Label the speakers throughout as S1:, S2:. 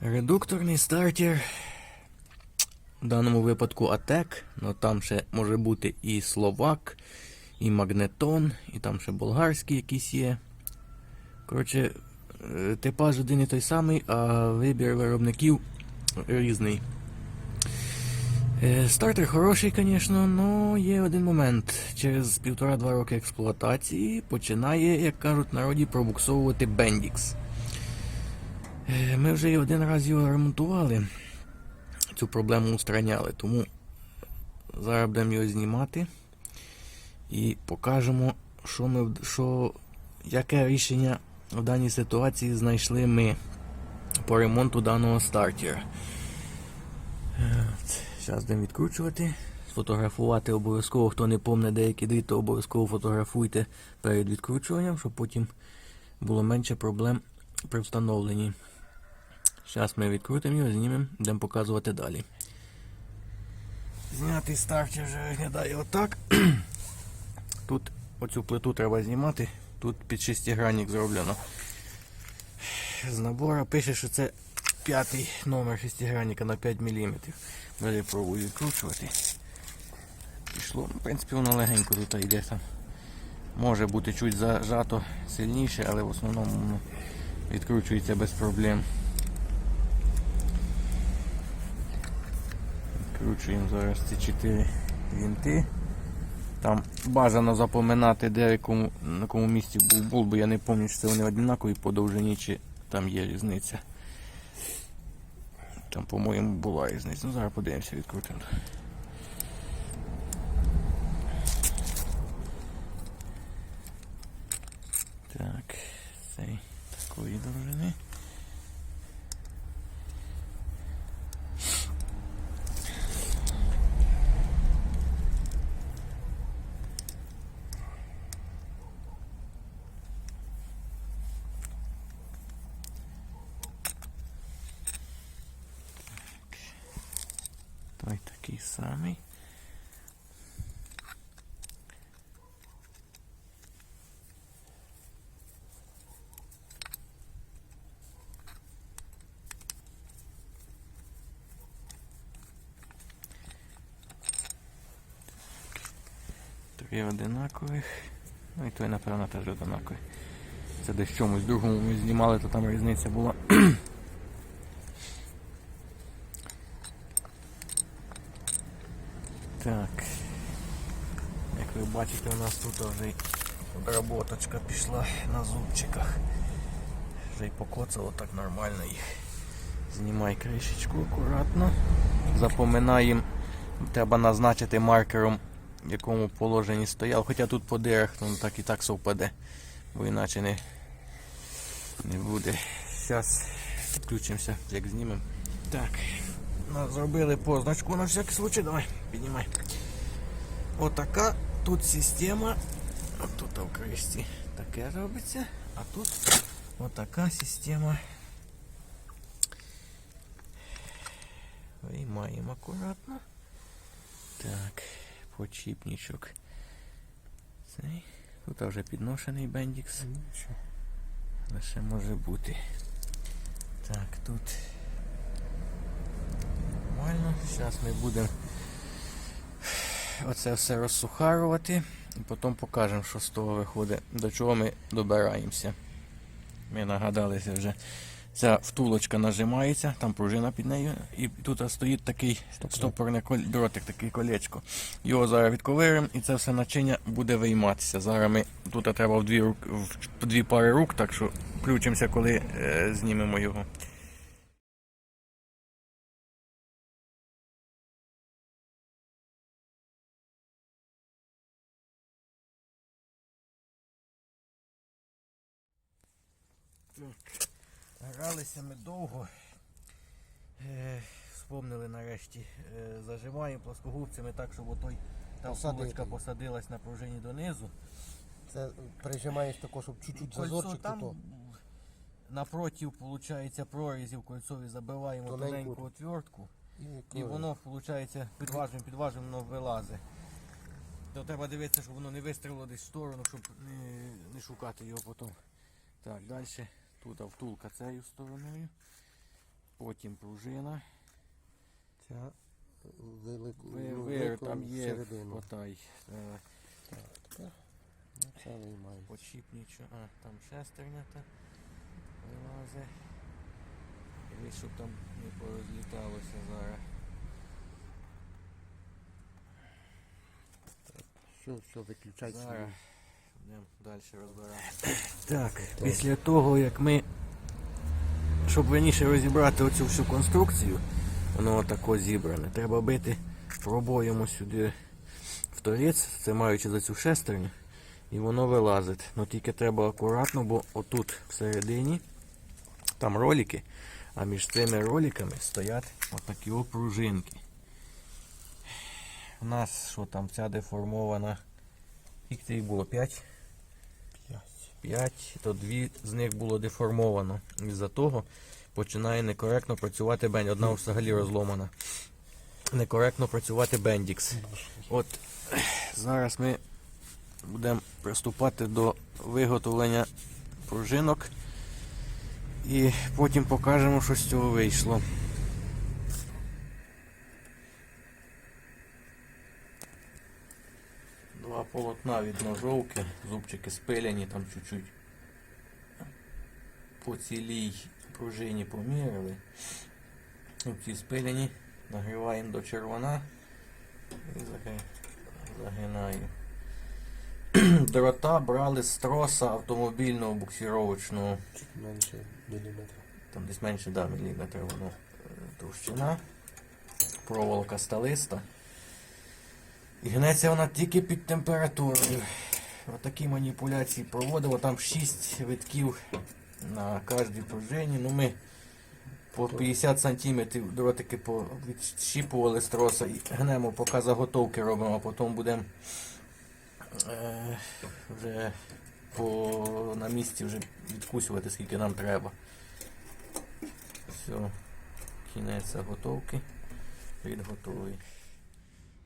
S1: Редукторний стартер. В даному випадку АТЕК, але там ще може бути і Словак, і Магнетон, і там ще болгарський якийсь є. Коротше, е, типаж один і той самий, а вибір виробників різний. Е, Стартер хороший, звісно, але є один момент. Через півтора-два роки експлуатації починає, як кажуть народі, пробуксовувати Bendix. Е, Ми вже один раз його ремонтували. Цю проблему устраняли, тому зараз будемо його знімати і покажемо, що ми, що, яке рішення в даній ситуації знайшли ми по ремонту даного стартера. Зараз будемо відкручувати. Сфотографувати обов'язково, хто не помне деякі дріти, обов'язково фотографуйте перед відкручуванням, щоб потім було менше проблем при встановленні. Зараз ми відкрутимо його, знімемо, будемо показувати далі. Знятий стартер вже виглядає отак. Тут оцю плиту треба знімати. Тут під шестигранник зроблено. З набора пише, що це п'ятий номер шестигранника на 5 мм. Далі пробую відкручувати. Пішло. Ну, В принципі, воно легенько тут йде там. Може бути чуть зажато сильніше, але в основному відкручується без проблем. Відкручуємо зараз ці 4 вінти. Там бажано запоминати, де якому, на якому місці був болт, бо я не пам'ятаю, чи це вони однакові по довжині, чи там є різниця. Там, по-моєму, була різниця. Ну, зараз подивимося, відкрутимо. Так, цей такої довжини. Той такий самий. Три одинакових. Ну і той, напевно, теж одинаковий. Це десь в чомусь другому ми знімали, то там різниця була. Так. Як ви бачите, у нас тут вже й обработочка пішла на зубчиках. Вже й покоцало так нормально їх. Знімай кришечку акуратно. Запоминаємо, треба назначити маркером, в якому положенні стояв. Хоча тут по дирах ну, так і так совпаде, бо іначе не, не буде. Зараз підключимося, як знімемо. Так, ну, зробили позначку на всякий случай. Давай, піднімай. Отака тут система. От тут в кришці таке робиться, а тут отака система. Виймаємо акуратно. Так, почіпничок. Цей. Тут вже підношений бендікс. Лише може бути. Так, тут нормально. Зараз ми будемо Оце все розсухарувати і потім покажемо, що з того виходить, до чого ми добираємося. Ми нагадалися вже. Ця втулочка нажимається, там пружина під нею, і тут стоїть такий стопорний кол- дротик, таке колечко. Його зараз відковиримо і це все начиння буде вийматися. Зараз ми тут треба в дві, рук, в дві пари рук, так що включимося, коли е, знімемо його. Гралися ми довго. Е, Вспомнили нарешті. Е, зажимаємо плоскогубцями так, щоб отой та
S2: Посадити.
S1: посадилась на пружині донизу.
S2: Це прижимаєш тако, щоб чуть-чуть зазорчик
S1: там
S2: то.
S1: напротив, виходить, прорізів кольцові забиваємо
S2: Тоненьку.
S1: тоненьку отвертку.
S2: І,
S1: І воно, виходить, підважуємо, підважуємо, воно вилазить. То треба дивитися, щоб воно не вистрілило десь в сторону, щоб не, не шукати його потім. Так, далі тут втулка цією стороною. потім пружина.
S2: Ця велику
S1: Ви, ви, там є
S2: всередину.
S1: потай. Е,
S2: Так, ну, це виймаємо.
S1: Почіпнічу, а, там шестерня та вилазить. І щоб там не порозліталося зараз.
S2: Все, все, виключай
S1: Зараз будемо далі розбирати. Так, після того як ми, щоб раніше розібрати оцю всю конструкцію, воно отако зібране. Треба бити пробоємо сюди в торець, це маючи за цю шестерню, і воно вилазить. Ну тільки треба акуратно, бо отут всередині там ролики, а між цими роликами стоять отакі о пружинки. У нас що там ця деформована. Скільки їх було? 5?
S2: П'ять.
S1: 5, то дві з них було деформовано. Із-за того починає некоректно працювати бендікс. Одна взагалі розломана. Некоректно працювати бендікс. От зараз ми будемо приступати до виготовлення пружинок. І потім покажемо, що з цього вийшло. Два полотна від ножовки, зубчики спиляні, там чуть-чуть по цілій пружині поміряли. Ці спиляні, нагріваємо до червона і заги- загинаю. Дрота брали з троса автомобільного буксировочного,
S2: Чуть менше міліметра.
S1: там десь менше да, міліметра воно е, товщина, проволока сталиста. І гнеться вона тільки під температурою. Отакі маніпуляції проводимо. Там 6 витків на кожній пружині. Ну ми по 50 сантиметрів дротики відщіпували з троса і гнемо, поки заготовки робимо, а потім будемо е, вже по, на місці вже відкусювати, скільки нам треба. Все, кінець заготовки. Відготовий.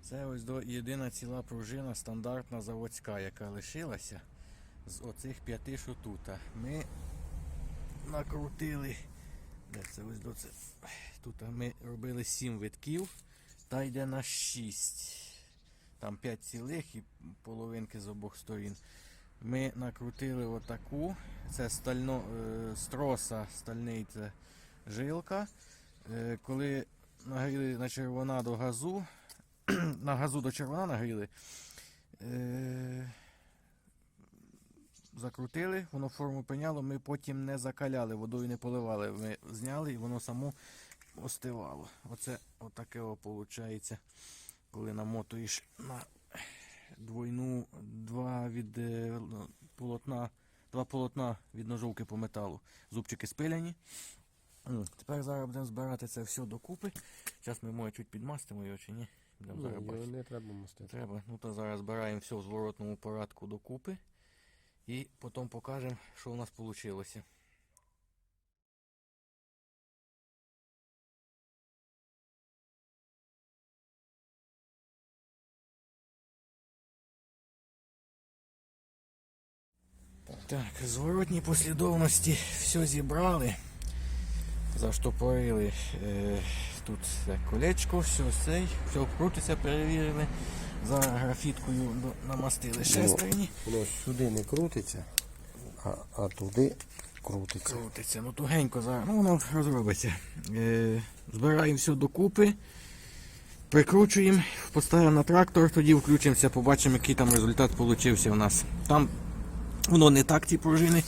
S1: Це ось до єдина ціла пружина стандартна заводська, яка лишилася з оцих п'яти, що тут. Ми накрутили. Де це ось до це? Тут ми робили 7 витків, та йде на 6. Там 5 цілих і половинки з обох сторін. Ми накрутили отаку. Це стально, е, з троса стальний це жилка. Е, коли нагріли на червона до газу, на газу до червона нагріли. Е, закрутили, воно форму прийняло, ми потім не закаляли, водою не поливали. Ми зняли і воно само остивало. Оце отаке виходить, коли намотуєш на двойну, два від е, полотна, два полотна від ножовки по металу. Зубчики спиляні. Тепер зараз будемо збирати це все докупи. Зараз ми може чуть підмастимо його чи ні. Будемо
S2: Ну,
S1: зараз бачити.
S2: не треба мастити.
S1: Треба. Ну то зараз збираємо все в зворотному порядку докупи. І потім покажемо, що у нас вийшло. Так, в зворотній послідовності все зібрали. Заштопорили е, тут це колечко, все цей, все крутиться, перевірили. Зараз графіткою намастили шестерні.
S2: Воно сюди не крутиться, а, а туди крутиться.
S1: Крутиться, ну тугенько зараз, ну воно розробиться. Е, збираємо все докупи, прикручуємо, поставимо на трактор, тоді включимося, побачимо, який там результат вийшов у нас. Там воно не так, ті пружини,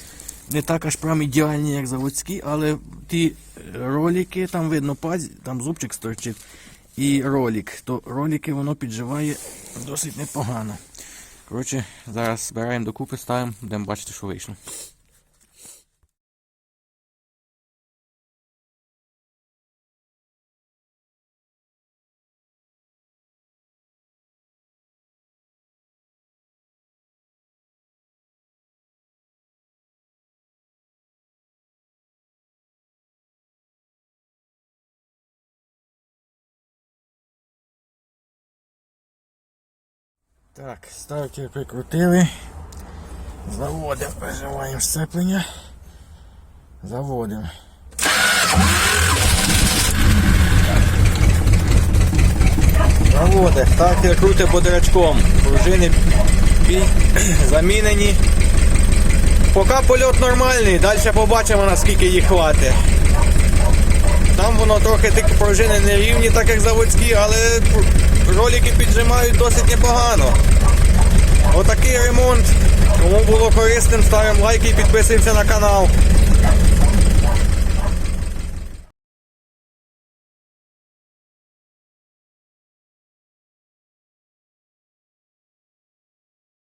S1: не так аж прям ідеальні, як заводські, але ті ролики, там видно пазі, там зубчик сторчить і ролик. То ролики воно підживає досить непогано. Коротше, зараз збираємо докупи, ставимо, будемо бачити, що вийшло. Так, стартер прикрутили. Заводимо, переживаємо сцеплення. Заводимо. Заводимо. Стартер крутить бодрячком. Пружини бі... замінені. Поки польот нормальний, далі побачимо наскільки їх хватить. Там воно трохи такі пружини не рівні, так як заводські, але ролики піджимають досить непогано. Отакий ремонт. Кому було корисним, ставимо лайки і підписуємося на канал.